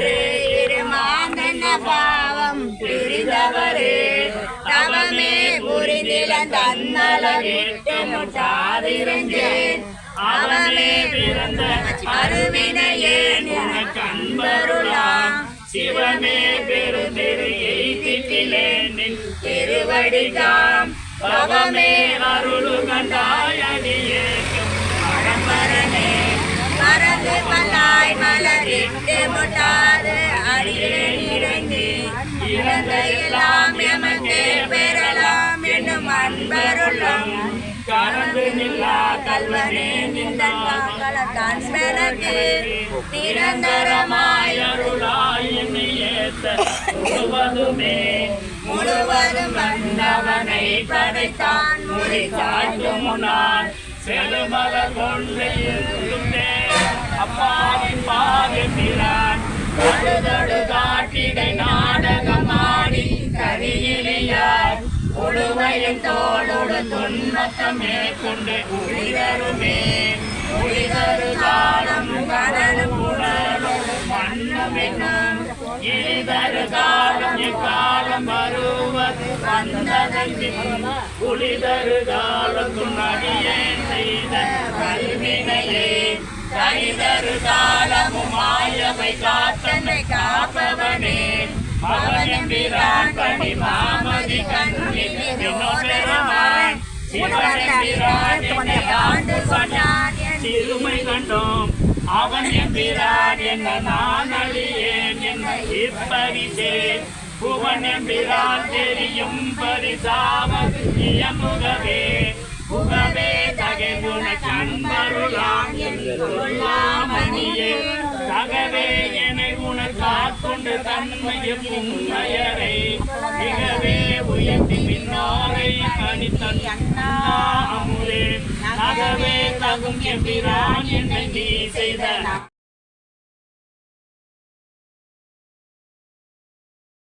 திருமாந்தன பாவம் பிரிதவரே தவமே புரிந்திலந்த அன்னலகிட்டு முட்டாதிருந்தேன் அவமே பிறந்த அருவினையே உனக்கு அன்பருளாம் சிவமே பெருந்திரு எய்திட்டிலே நின் திருவடிகாம் பவமே அருளு கண்டாயடியேக்கும் மலரிட்டு பெறலாம் என்னும் நில்லா கல்வனே நிரந்தரமாய் முழுவதுமே. முழுவதும் வந்தவனை படைத்தான் முடித்தாட்டும் முன்னாள் செலுமலர் கொண்டே இருந்தேன் அப்பாவின் பாகத்திலான் தொழுதொடு காட்டிடை நாடகமாடி கரியிலியார் உழுவையின் தோளோடு துன்பத்தமே கொண்டு உயிரருமே. உயிரரு காலம் கடலும் உடலோடு மன்னமென்னும் இனிதரு காலம் இக்காலம் வருவது வந்ததன் புலிதரு காலத்தும் அடியேன் செய்த கல்வினையே. கைதரு காலமும் மாமதி கண்ணில் பெருமான் சிவனம்பிரான் என்னை ஆண்டு சொன்னான் சிறுமை கண்டோம் அவன் எம்பிரான் என்ன நான் அழியேன் என்ன இப்பரிசே புவன் எம்பிரான் தெரியும் பரிசாம இயமுகவே புகவே தகைகுண கண்பருளாம் கொள்ளாமணியே தகவே கொண்டு உனக்காட்கொண்டு தன்மையும் உண்மையரை மிகவே உயர்த்தி பின்னாரை கணித்தன் அமுதே. நகவே தகும் எம்பிரான் என்னை நீ செய்த